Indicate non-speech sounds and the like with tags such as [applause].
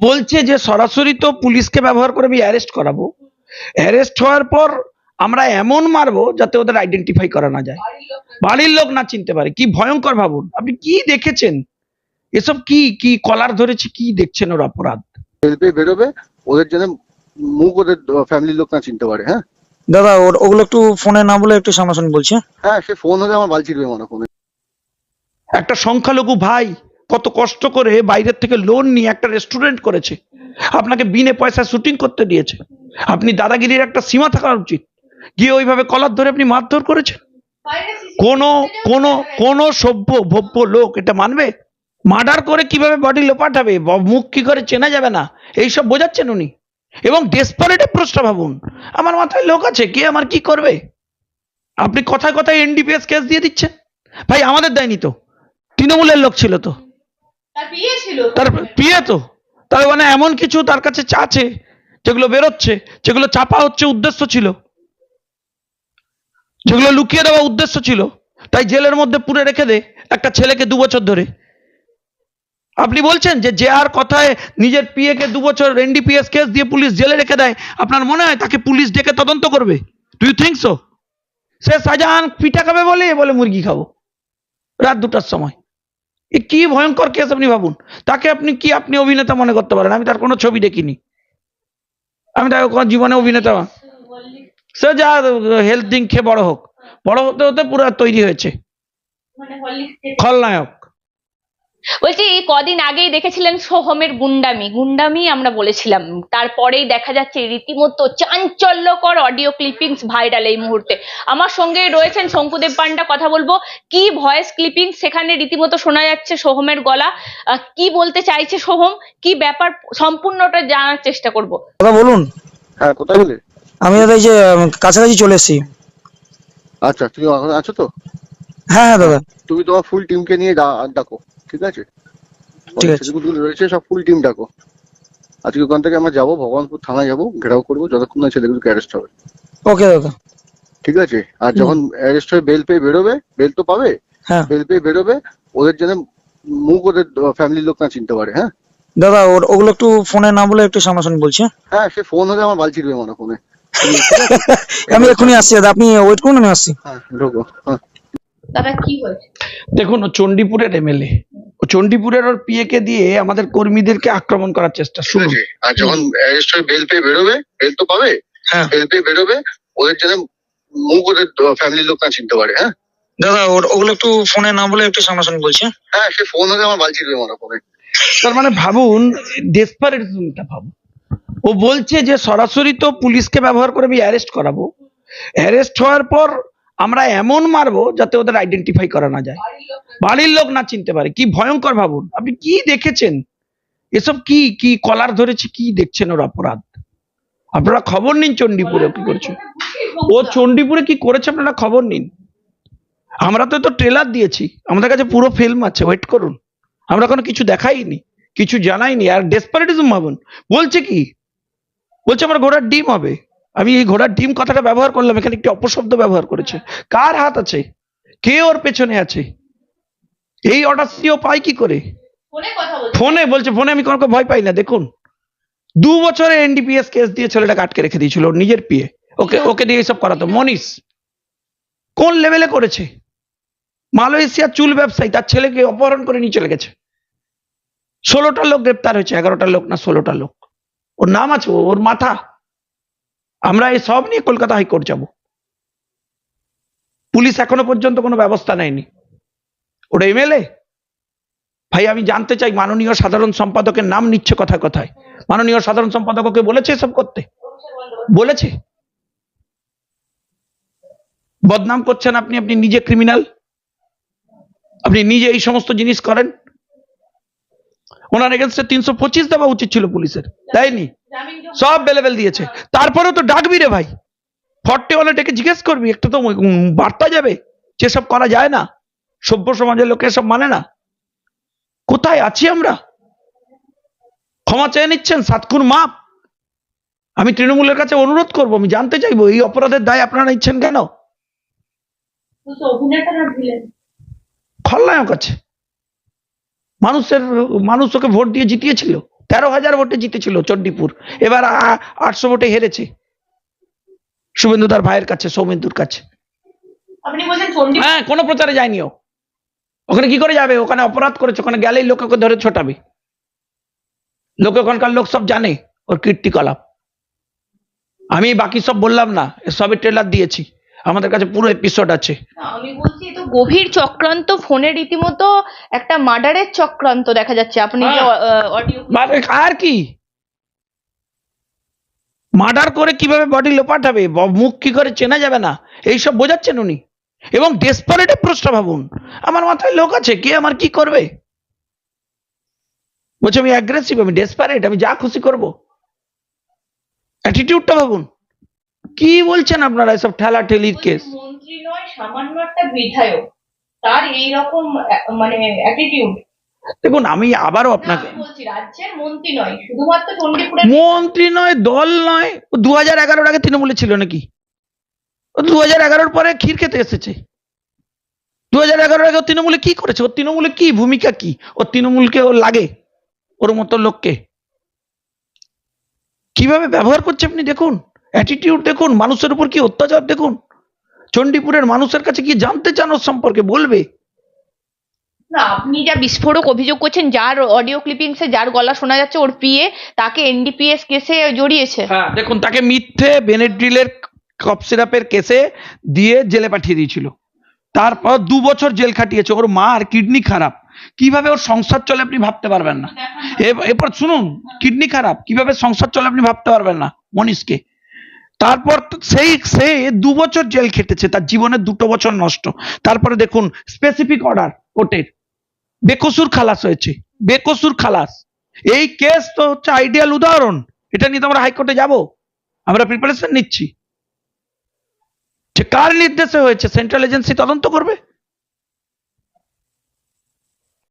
বলছে যে সরাসরি তো পুলিশকে ব্যবহার করে আমি অ্যারেস্ট করাবো। অ্যারেস্ট হওয়ার পর আমরা এমন মারবো যাতে ওদের আইডেন্টিফাই করা না যায়। বাড়ির লোক না চিনতে পারে। কি ভয়ঙ্কর ভাবুন। আপনি কি দেখেছেন? এসব কি কি কলার ধরেছে কি দেখছেন ওর অপরাধ? বেরোবে বেরোবে ওদের জন্য মুখ ওদের ফ্যামিলির লোক না চিনতে পারে হ্যাঁ? দাদা ওর- ওগুলো একটু ফোনে না বলে একটু সামনাসামনি বলছি। হ্যাঁ? হ্যাঁ সে ফোন হলে আমার বাল ছিড়বে মনে ফোনে একটা সংখ্যালঘু ভাই কত কষ্ট করে বাইরের থেকে লোন নিয়ে একটা রেস্টুরেন্ট করেছে। আপনাকে বিনে পয়সা শুটিং করতে দিয়েছে। আপনি দাদাগিরির একটা সীমা থাকা উচিত। গিয়ে ওইভাবে কলার ধরে আপনি মারধর করেছেন? কোনো কোনো কোনো সভ্য, ভব্য লোক এটা মানবে? মার্ডার করে কীভাবে বডি লোপাটাবে? মুখ কি করে চেনা যাবে না? এইসব বোঝাচ্ছেন উনি। এবং ডেসপারেট প্রশ্ন ভাবুন। আমার মাথায় লোক আছে, কে আমার কি করবে? আপনি কথায় কথায় এনডিপিএস কেস দিয়ে দিচ্ছেন? ভাই, আমাদের দেয়নি তো। তৃণমূলের লোক ছিল তো। তার পিয়ে তো। তার মানে এমন কিছু তার কাছে আছে যেগুলো বেরোচ্ছে, যেগুলো চাপা হচ্ছে উদ্দেশ্য ছিল। যেগুলো লুকিয়ে দেওয়া উদ্দেশ্য ছিল। তাই জেলের মধ্যে পুরে রেখে দে একটা ছেলেকে দু বছর ধরে। আপনি বলছেন যে যে আর কথায় নিজের পিএকে দু বছর এনডিপিএস কেস দিয়ে পুলিশ জেলে রেখে দেয়, আপনার মনে হয় তাকে পুলিশ ডেকে তদন্ত করবে? ডু ইউ থিঙ্ক সো সে শাহজাহান পিঠা খাবে বলে বলে মুরগি খাব। রাত দুটার সময়। এ কি ভয়ঙ্কর কেস আপনি ভাবুন? তাকে আপনি কি আপনি অভিনেতা মনে করতে পারেন? আমি তার কোনো ছবি দেখিনি। আমি তাকে কোনো জীবনে অভিনেতা সে যা হেলথ ড্রিঙ্ক খেয়ে বড় হোক। বড় হতে হতে পুরো তৈরি হয়েছে। মানে খলনায়ক। বলছি এই কদিন আগেই দেখেছিলেন সোহমের গুন্ডামি। গুন্ডামি আমরা বলেছিলাম। তারপরেই দেখা যাচ্ছে রীতিমতো চাঞ্চল্যকর অডিও ক্লিপিংস ভাইরাল এই মুহূর্তে। আমার সঙ্গে রয়েছেন শঙ্কুদেব পান্ডা কথা বলব। কি ভয়েস ক্লিপিং সেখানে রীতিমতো শোনা যাচ্ছে সোহমের গলা? আহ, কি বলতে চাইছে সোহম? কি ব্যাপার? সম্পূর্ণটা জানার চেষ্টা করব। দাদা বলুন। হ্যাঁ কোথায় গেলে? আমি দাদা এই যে কাছাকাছি চলে এসেছি। আচ্ছা তুমি আছো তো? হ্যাঁ হ্যাঁ দাদা। তুমি তোমার ফুল টিমকে নিয়ে ডাকো। ঠিক আছে? ঠিক রয়েছে সব ফুল টিম ডাকো। আজকে ওখান থেকে আমরা যাব ভগবানপুর থানায় যাব ঘেরাও করব যতক্ষণ না ছেলেগুলোকে অ্যারেস্ট হবে। ওকে দাদা ঠিক আছে? আর যখন অ্যারেস্ট হয়ে বেল পেয়ে বেরোবে বেল তো পাবে হ্যাঁ। বেল পেয়ে বেরোবে ওদের জন্য মুখ ওদের ফ্যামিলির লোক না চিনতে পারে হ্যাঁ? দাদা ওর- ওগুলো একটু ফোনে না বলে একটু সামনাসামনি বলছি হ্যাঁ? হ্যাঁ সে ফোন হলে আমার বাল ছিড়বে মনে ফোনে [laughs] আমি এক্ষুনি আসছি দাদা। আপনি ওয়েট করুন আমি আসছি। হ্যাঁ ঢোকো হ্যাঁ। দাদা কি হয়েছে? দেখুন ও চণ্ডীপুরের এমএলএ চণ্ডীপুরের ওর পিএকে দিয়ে আমাদের কর্মীদেরকে আক্রমণ করার চেষ্টা শুরু। আর যখন অ্যারেস্ট হয়ে বেল পেয়ে বেরোবে বেল তো পাবে হ্যাঁ। বেল পেয়ে বেরোবে ওদের জন্য মুখ ওদের ফ্যামিলির লোক না চিনতে পারে হ্যাঁ? দাদা ওর- ওগুলো একটু ফোনে না বলে একটু সামনাসামনি বলছি। হ্যাঁ? সে ফোন হলে আমার বাল ছিড়বে মনে ফোনে তার মানে ভাবুন ডেসপারেটটা ভাবুন। ও বলছে যে সরাসরি তো পুলিশকে ব্যবহার করে আমি অ্যারেস্ট করাবো। অ্যারেস্ট হওয়ার পর আমরা এমন মারবো যাতে ওদের আইডেন্টিফাই করা না যায়। বাড়ির লোক না চিনতে পারে। কি ভয়ঙ্কর ভাবুন। আপনি কি দেখেছেন? এসব কি? কি কলার ধরেছে? কি দেখছেন ওর অপরাধ? আপনারা খবর নিন চণ্ডীপুরে কি করছে। ও চণ্ডীপুরে কি করেছে আপনারা খবর নিন। আমরা তো তো ট্রেলার দিয়েছি। আমাদের কাছে পুরো ফিল্ম আছে। ওয়েট করুন। আমরা কোনো কিছু দেখাইনি, কিছু জানাইনি। আর ডেসপারেটিজম ভাবুন। বলছে কি? বলছে আমার ঘোড়ার ডিম হবে। আমি এই ঘোড়ার ডিম কথাটা ব্যবহার করলাম। এখানে একটি অপশব্দ ব্যবহার করেছে। কার হাত আছে? কে ওর পেছনে আছে? এই অর্ডার ও পাই কি করে? ফোনে বলছি। ফোনে আমি কোনো ভয় পাই না দেখুন। দু বছরে এনডিপিএস কেস দিয়ে ছেলেটাকে আটকে রেখে দিয়েছিল নিজের পিয়ে ওকে ওকে দিয়ে এইসব করাতো। মনীষ কোন লেভেলে করেছে? মালয়েশিয়ার চুল ব্যবসায়ী তার ছেলেকে অপহরণ করে নিয়ে চলে গেছে। ষোলোটা লোক গ্রেপ্তার হয়েছে এগারোটা লোক না ষোলোটা লোক। ওর নাম আছে ওর মাথা। আমরা এই সব নিয়ে কলকাতা হাইকোর্ট যাব। পুলিশ এখনও পর্যন্ত কোনো ব্যবস্থা নেয়নি। ওটা এমএলএ ভাই, আমি জানতে চাই মাননীয় সাধারণ সম্পাদকের নাম নিচ্ছে কথা কথায়। মাননীয় সাধারণ সম্পাদক ওকে বলেছে এসব করতে? বলেছে? বদনাম করছেন আপনি আপনি নিজে ক্রিমিনাল আপনি নিজে এই সমস্ত জিনিস করেন? ওনার এগেনস্টে তিনশো পঁচিশ দেওয়া উচিত ছিল পুলিশের। তাইনি সব বেলেবেল দিয়েছে। তারপরেও তো ডাকবি রে ভাই। ফর্টে ওয়ালে ডেকে জিজ্ঞেস করবি, একটা তো বার্তা যাবে। যেসব করা যায় না। সভ্য সমাজের লোকে এসব মানে না। কোথায় আছি আমরা? ক্ষমা চেয়ে নিচ্ছেন সাতক্ষণ মাপ আমি তৃণমূলের কাছে অনুরোধ করব আমি জানতে চাইব এই অপরাধের দায় আপনারা নিচ্ছেন কেন? খলনায়ক আছে। মানুষের মানুষ ওকে ভোট দিয়ে জিতিয়েছিল। তেরো হাজার ভোটে জিতেছিল চণ্ডীপুর। এবার আটশো ভোটে হেরেছে। শুভেন্দু তার ভাইয়ের কাছে সৌমেন্দুর কাছে। হ্যাঁ কোনো প্রচারে যায়নি ও। ওখানে কি করে যাবে? ওখানে অপরাধ করেছে ওখানে গেলেই লোক ওকে ধরে ছোটাবে। লোক ওখানকার লোক সব জানে ওর কীর্তিকলাপ। আমি বাকি সব বললাম না সবই ট্রেলার দিয়েছি। আমাদের কাছে পুরো এপিসোড আছে। আমি বলছি তো গভীর চক্রান্ত ফোনে রীতিমতো একটা মার্ডারের চক্রান্ত দেখা যাচ্ছে। আপনি যে হ্যাঁ। অডিও মানে আর কি? মার্ডার করে কীভাবে বডি লোপাটাবে ব- মুখ কি করে চেনা যাবে না? এইসব বোঝাচ্ছেন উনি? এবং ডেসপারেট প্রশ্ন ভাবুন আমার মাথায় লোক আছে কে আমার কি করবে? বলছে আমি অ্যাগ্রেসিভ আমি ডেসপারেট আমি যা খুশি করব। অ্যাটিটিউডটা ভাবুন কি বলছেন আপনারা এসব ঠেলা ঠেলির কেস মন্ত্রী নয় সামান্য একটা বিধায়ক তার এই রকম মানে অ্যাটিটিউড দেখুন আমি আবারও আপনাকে মন্ত্রী নয় শুধুমাত্র মন্ত্রী নয় দল নয় দু হাজার এগারোর আগে তৃণমূলে ছিল নাকি? দু হাজার এগারোর পরে ক্ষীর খেতে এসেছে। দু হাজার এগারোর আগে ও তৃণমূলে কি করেছে? ওর তৃণমূলে কি? ভূমিকা কি? ওর তৃণমূলকে ওর লাগে? ওর মতো লোককে? কীভাবে ব্যবহার করছে আপনি দেখুন? অ্যাটিটিউড দেখুন মানুষের উপর কি অত্যাচার দেখুন? চণ্ডীপুরের মানুষের কাছে কি জানতে চান ওর সম্পর্কে? বলবে। না আপনি যা বিস্ফোরক অভিযোগ করছেন যার অডিও ক্লিপিংসে যার গলা শোনা যাচ্ছে ওর পিয়ে তাকে এনডিপিএস কেসে জড়িয়েছে। হ্যাঁ দেখুন তাকে মিথ্যে বেনেড্রিলের কফ সিরাপের কেসে দিয়ে জেলে পাঠিয়ে দিয়েছিল। তারপর দু বছর জেল খাটিয়েছে। ওর মার কিডনি খারাপ। কীভাবে ওর সংসার চলে আপনি ভাবতে পারবেন না। এরপর শুনুন কিডনি খারাপ। কীভাবে সংসার চলে আপনি ভাবতে পারবেন না, মনীষকে। তারপর সেই, সে দু বছর জেল খেটেছে। তার জীবনের দুটো বছর নষ্ট। তারপরে দেখুন স্পেসিফিক অর্ডার কোর্টের বেকসুর খালাস হয়েছে। বেকসুর খালাস। এই কেস তো হচ্ছে আইডিয়াল উদাহরণ। এটা নিয়ে তো আমরা হাইকোর্টে যাব। আমরা প্রিপারেশন নিচ্ছি। কার নির্দেশে হয়েছে? সেন্ট্রাল এজেন্সি তদন্ত করবে?